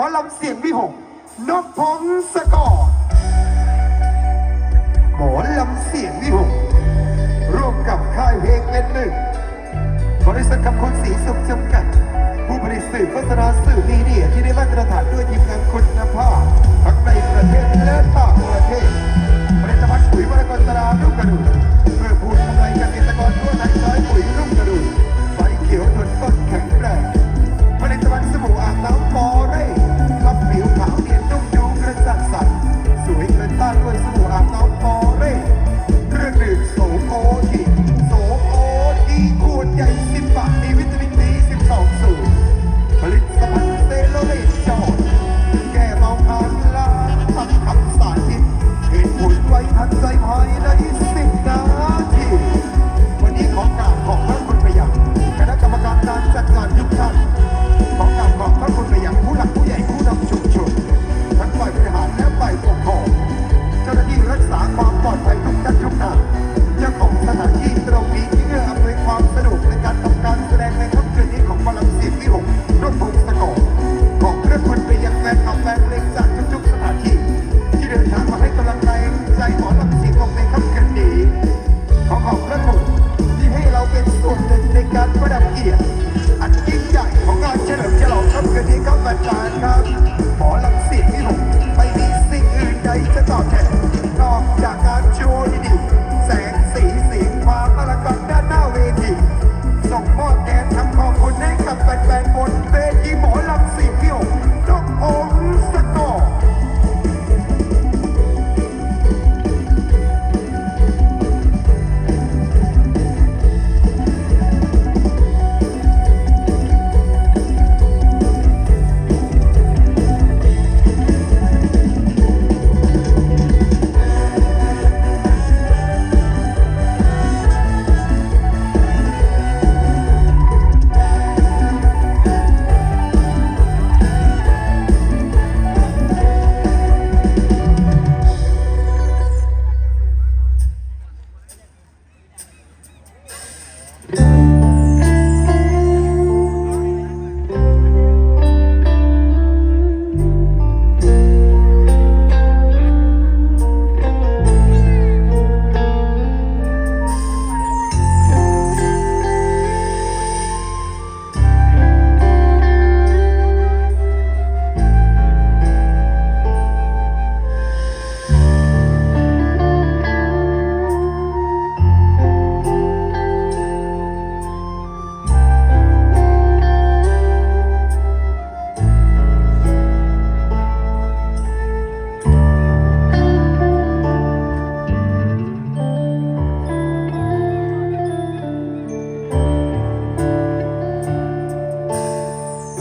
หมอลำเสียงวิหกนพพงศกรหมอลำเสียงวิหกร่วมกับค่ายเพลงเป็นหนึ่ง บริษัทคำคนสีสุขจำกัด ผู้ผลิตสื่อโฆษณาสื่อมีเดียที่ได้มาตรฐานด้วยทีมงานคุณภาพทั้งในประเทศและต่างประเทศผลิตภัณฑ์ปุ๋ยวรกรตราลูกกระดูก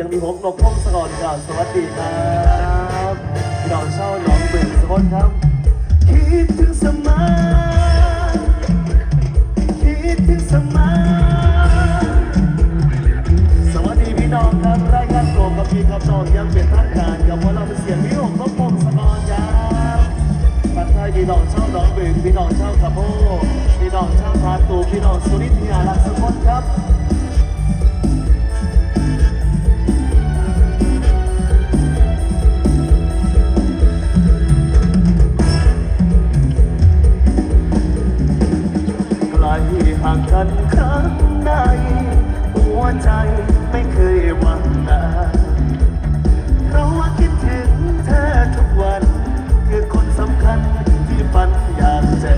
สียงมีผมปกป้องสกอนกล่สวัสดีครับพี่น้องเช่าน้องเบื่อสกอนครับ คิดถึงสมัยคิดถึงสมัยสวัสดีพี่น้องครับรายการโกงกับพี่ครับน้องยังเป็นทางการกับว่าเราเป็นเสียงมีผมปกป้องสกอนครับปัตไทยพี่น้องเช่าน้องเบื่อพี่น้องเช่าตะโพพี่น้องเช่าพาตูพี่น้องสุริทิยารักษ์ ข้างในหัวใจไม่เคยหวังตาเพราะว่าคิดถึงเธอทุกวัน คือคนสำคัญที่ฝันอยากเจอ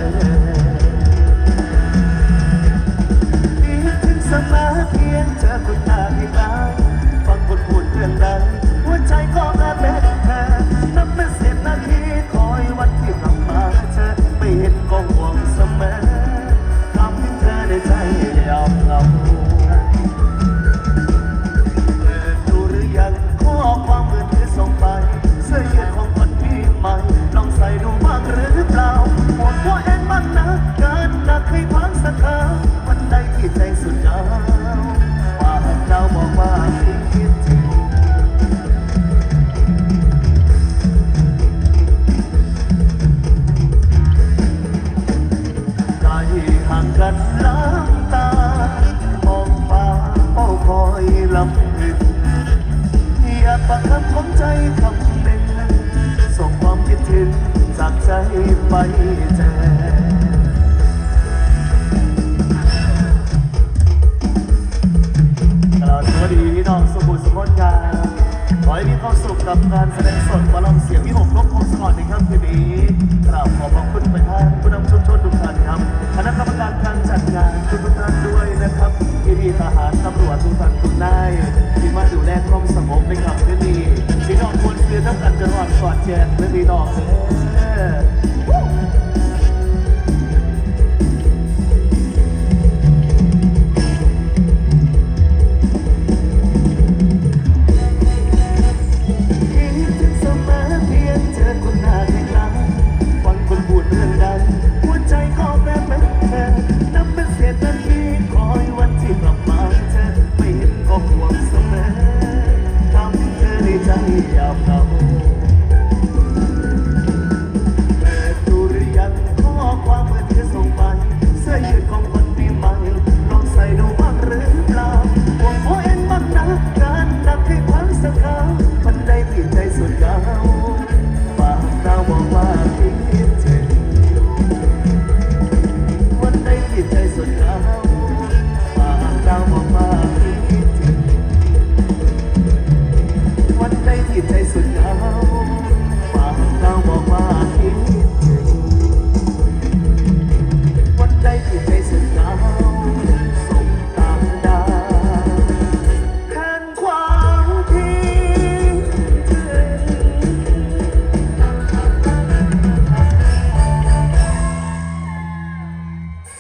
เพียถึงสมาเพียงเธอคนตาที่ตายฟังบทพูดเรื่องใด Yeah. รับการแสดงสดหมอลงเสียงวิหกลบคงสอร์ตในค่ำคืนนี้กราบขอบพระคุณไปท่านผู้นำชุมชนทุกท่านครับคณะกรรมการการจัดงานทุกท่านด้วยนะครับที่ดีทหารตำรวจทุกท่านทุกนายที่มาดูแลความสงบในค่ำคืนนี้พี่น้องควรเตืยนทั้งกันจะรอดกอดแจนและพี่น้องเออ Don't know.